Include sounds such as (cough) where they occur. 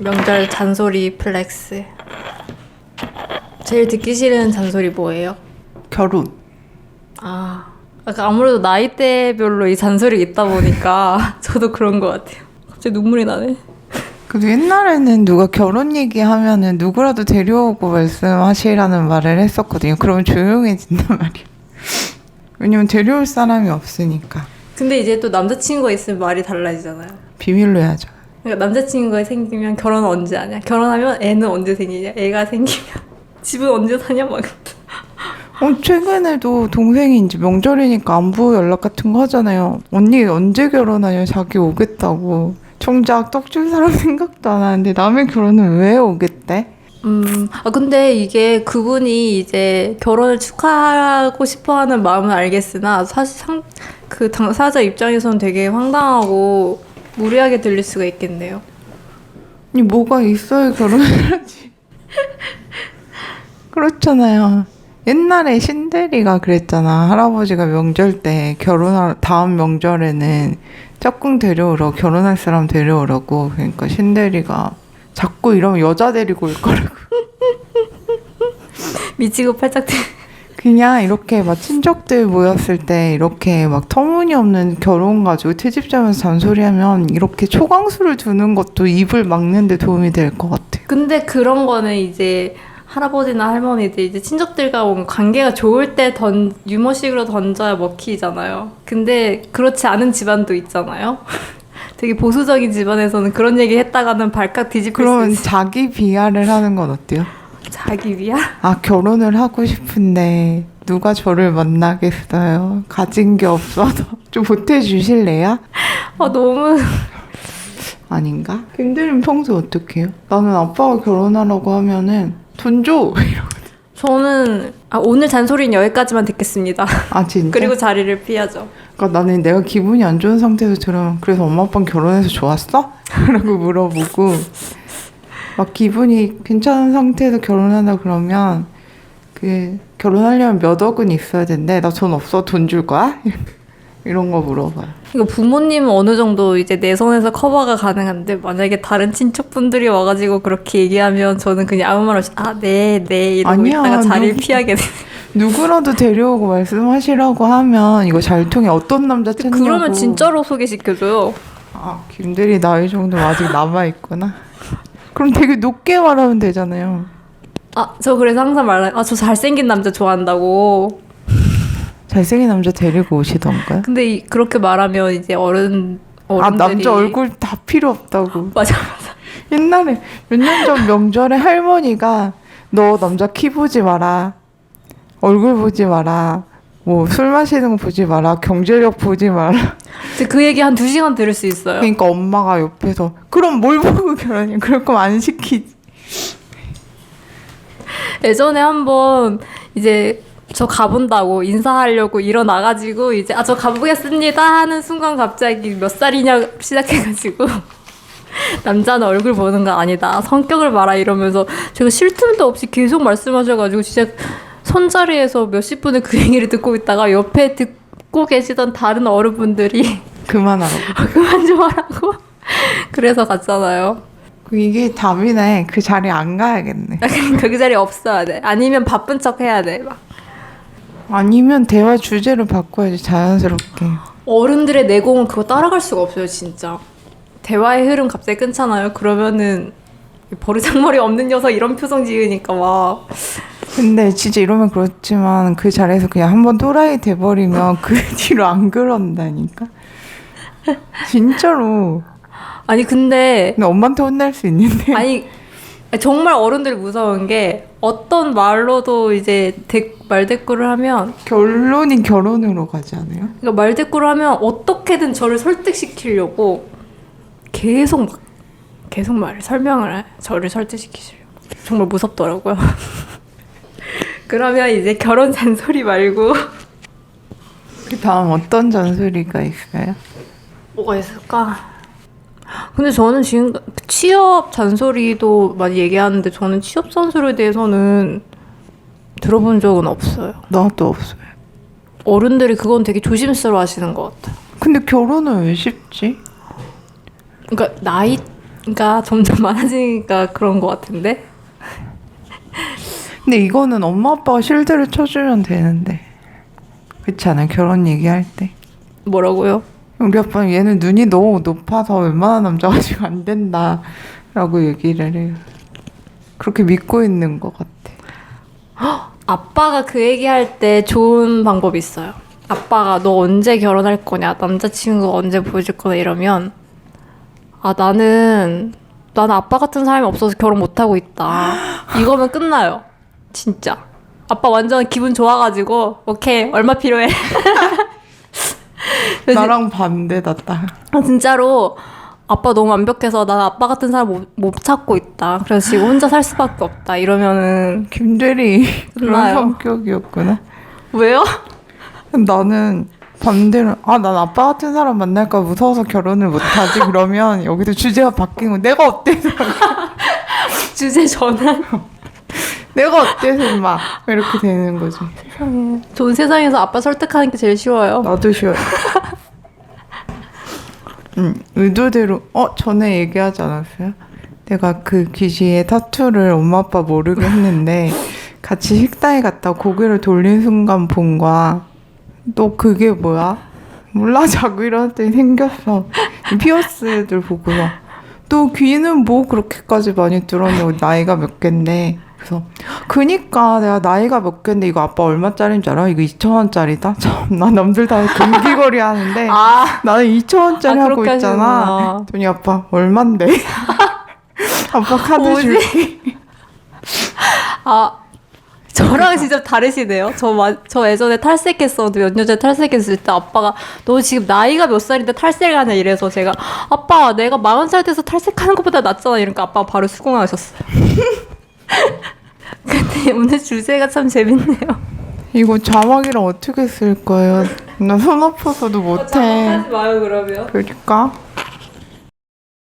명절 잔소리 플렉스. 제일 듣기 싫은 잔소리 뭐예요? 결혼. 아, 아까 아무래도 나이대별로 이 잔소리 있다 보니까 (laughs) 저도 그런 것 같아요. 갑자기 눈물이 나네. 그래도 옛날에는 누가 결혼 얘기하면은 누구라도 데려오고 말씀하시라는 말을 했었거든요. 그러면 조용해진단 (laughs) 말이에요. 왜냐면 데려올 사람이 없으니까. 근데 이제 또 남자친구가 있으면 말이 달라지잖아요. 비밀로 해야죠. 그러니까 남자친구가 생기면 결혼 언제 하냐? 결혼하면 애는 언제 생기냐? 애가 생기면 (laughs) 집은 언제 사냐? 막. 어, 최근에도 동생이 이제 명절이니까 안부 연락 같은 거 하잖아요. 언니 언제 결혼하냐? 자기 오겠다고. 정작 떡줄 사람 (laughs) 생각도 안 하는데 남의 결혼은 왜 오겠대? 음, 아, 근데 이게 그분이 이제 결혼을 축하하고 싶어 하는 마음은 알겠으나, 사실 상, 그 당사자 입장에서는 되게 황당하고 무리하게 들릴 수가 있겠네요. 아니 뭐가 있어야 결혼을 하지. (laughs) 그렇잖아요. 옛날에 신대리가 그랬잖아. 할아버지가 명절 때 결혼할 다음 명절에는 짝꿍 데려오러 결혼할 사람 데려오라고. 그러니까 신대리가 자꾸 이러면 여자 데리고 올 거라고. (laughs) 미치고 팔짝 뛰 그냥 이렇게 막 친척들 모였을 때 이렇게 막 터무니없는 결혼 가지고 트집자면서 잔소리하면 이렇게 초강수를 두는 것도 입을 막는 데 도움이 될 것 같아요. 근데 그런 거는 이제 할아버지나 할머니들 이제 친척들과 뭔가 관계가 좋을 때 던 유머식으로 던져야 먹히잖아요. 근데 그렇지 않은 집안도 있잖아요. (laughs) 되게 보수적인 집안에서는 그런 얘기 했다가는 발칵 뒤집힐 있어. 자기 비하를 하는 건 어때요? 자기 위야? 아, 결혼을 하고 싶은데 누가 저를 만나겠어요? 가진 게 없어서 (laughs) 좀 보태 주실래요? 아 너무 아닌가? 김대림 평소 어떻게 해요? 나는 아빠가 결혼하라고 하면은 돈 줘! (laughs) 저는 아, 오늘 잔소리는 여기까지만 듣겠습니다. 아, 진짜? (laughs) 그리고 자리를 피하죠. 그러니까 나는 내가 기분이 안 좋은 상태에서 들으면 그래서 엄마 아빠는 결혼해서 좋았어? 라고 물어보고 막 기분이 괜찮은 상태에서 결혼한다 그러면 그 결혼하려면 몇 억은 있어야 된대 나 돈 없어 돈 줄 거야? (laughs) 이런 거 물어봐요 이거 부모님은 어느 정도 이제 내 손에서 커버가 가능한데 만약에 다른 친척분들이 와가지고 그렇게 얘기하면 저는 그냥 아무 말 없이 아네네 이러고 아니야, 있다가 자리를 누구- 피하게 돼. 누구라도 데려오고 말씀하시라고 하면 이거 잘 통해 어떤 남자 찾냐고 그러면 진짜로 소개시켜줘요. 아 김대리 나이 정도면 아직 남아 있구나 그럼 되게 높게 말하면 되잖아요 아 저 그래서 항상 말해요. 아 저 잘생긴 남자 좋아한다고. 잘생긴 남자 데리고 오시던가요? 근데 이, 그렇게 말하면 이제 어른 아 어른들이 남자 얼굴 다 필요 없다고 (laughs) 맞아 맞아. 옛날에 몇 년 전 명절에 할머니가 너 남자 키 보지 마라 얼굴 보지 마라 뭐 술 마시는 거 보지 마라 경제력 보지 마라. 근데 그 얘기 한 두 시간 들을 수 있어요. 그러니까 엄마가 옆에서 그럼 뭘 보고 결혼해 그럴 거면 안 시키지. 예전에 한번 이제 저 가본다고 인사하려고 일어나가지고 이제 아 저 가보겠습니다. 하는 순간 갑자기 몇 살이냐 시작해가지고 (laughs) 남자는 얼굴 보는 거 아니다 성격을 봐라. 이러면서 제가 쉴 틈도 없이 계속 말씀하셔가지고 진짜 손자리에서 몇십 분을 그 얘기를 듣고 있다가 옆에 듣고 계시던 다른 어른분들이 (laughs) 그만하라고. 그만 좀 하라고. (laughs) 그래서 갔잖아요. 그 이게 답이네. 그 자리에 안 가야겠네. 그러니까 그 자리에 없어야 돼. 아니면 바쁜 척 해야 돼 막. 아니면 대화 주제를 바꿔야지 자연스럽게. 어른들의 내공은 그거 따라갈 수가 없어요, 진짜. 대화의 흐름 갑자기 끊잖아요. 그러면은 버르장머리 없는 녀석 이런 표정 지으니까 막 근데 진짜 이러면 그렇지만 그 자리에서 그냥 한번 또라이 돼버리면 그 (laughs) 뒤로 안 그런다니까 진짜로 아니 근데 근데 엄마한테 혼날 수 있는데 아니 정말 어른들 무서운 게 어떤 말로도 이제 대, 말대꾸를 하면 결론이 결혼으로 가지 않아요? 그러니까 말대꾸를 하면 어떻게든 저를 설득시키려고 계속 막 계속 말 설명을 해. 저를 설득시키시려고 정말 무섭더라고요. (laughs) 그러면 이제 결혼 잔소리 말고 그 다음 어떤 잔소리가 있어요? 뭐가 있을까? 근데 저는 지금 취업 잔소리도 많이 얘기하는데 저는 취업 잔소리에 대해서는 들어본 적은 없어요. 나도 없어요 어른들이 그건 되게 조심스러워 하시는 것 같아요. 근데 결혼은 왜 쉽지? 그러니까 나이 그러니까 점점 많아지니까 그런 것 같은데. 근데 이거는 엄마 아빠가 실드를 쳐주면 되는데 그렇지 않아요? 결혼 얘기할 때 뭐라고요? 우리 아빠는 얘는 눈이 너무 높아서 웬만한 남자가 (laughs) 지금 안 된다 라고 얘기를 해요 그렇게 믿고 있는 것 같아 (gasps) 아빠가 그 얘기할 때 좋은 방법이 있어요. 아빠가 너 언제 결혼할 거냐, 남자친구 언제 보여줄 거냐 이러면 아 나는 나는 아빠 같은 사람이 없어서 결혼 못 하고 있다. (gasps) 이거면 끝나요. 진짜. 아빠 완전 기분 좋아가지고 오케이 얼마 필요해? (laughs) 나랑 반대다 딱 아, 진짜로 아빠 너무 완벽해서 난 아빠 같은 사람 못, 못 찾고 있다. 그래서 지금 혼자 살 수밖에 없다. 이러면은 김대리 (laughs) 그런. 성격이었구나 왜요? 나는 반대로 아 난 아빠 같은 사람 만날까 무서워서 결혼을 못하지 그러면 여기서 주제가 바뀌는 거 내가 어때서 (laughs) 주제 전환. 내가 어때서 임마 이렇게 되는 거지. 좋은 세상에서 아빠 설득하는 게 제일 쉬워요. 나도 쉬워 음, 의도대로 어 전에 얘기하지 않았어요? 내가 그 귀지에 타투를 엄마 아빠 모르게 했는데 같이 식당에 갔다 고개를 돌린 순간 본 거야. 너 그게 뭐야? 몰라 자고 일어났더니 생겼어. 피어스들 보고서. 너 귀는 뭐 그렇게까지 많이 뚫었냐고 나이가 몇 갠데 그래서 그니까 내가 나이가 몇 갠데 이거 아빠 얼마짜리인 줄 알아? 이거 2천 원짜리다? (laughs) 참나 남들 다 금기거리 하는데 아, 나는 2천 원짜리 아, 하고 있잖아. 돈이 아빠 얼만데? (laughs) 아빠 카드 뭐지? 줄게 아. 저랑 진짜 다르시네요. 저, 마, 저 예전에 탈색했었는데 몇 년 전에 탈색했을 때 아빠가 너 지금 나이가 몇 살인데 탈색을 하냐 이래서 제가 아빠 내가 40살 돼서 탈색하는 것보다 낫잖아 이러니까 아빠가 바로 수긍하셨어요. (laughs) (laughs) 근데 오늘 주제가 참 재밌네요. 이거 자막이랑 어떻게 쓸 거예요? 나 손 아파서도 못해 마요 그러면. 그러니까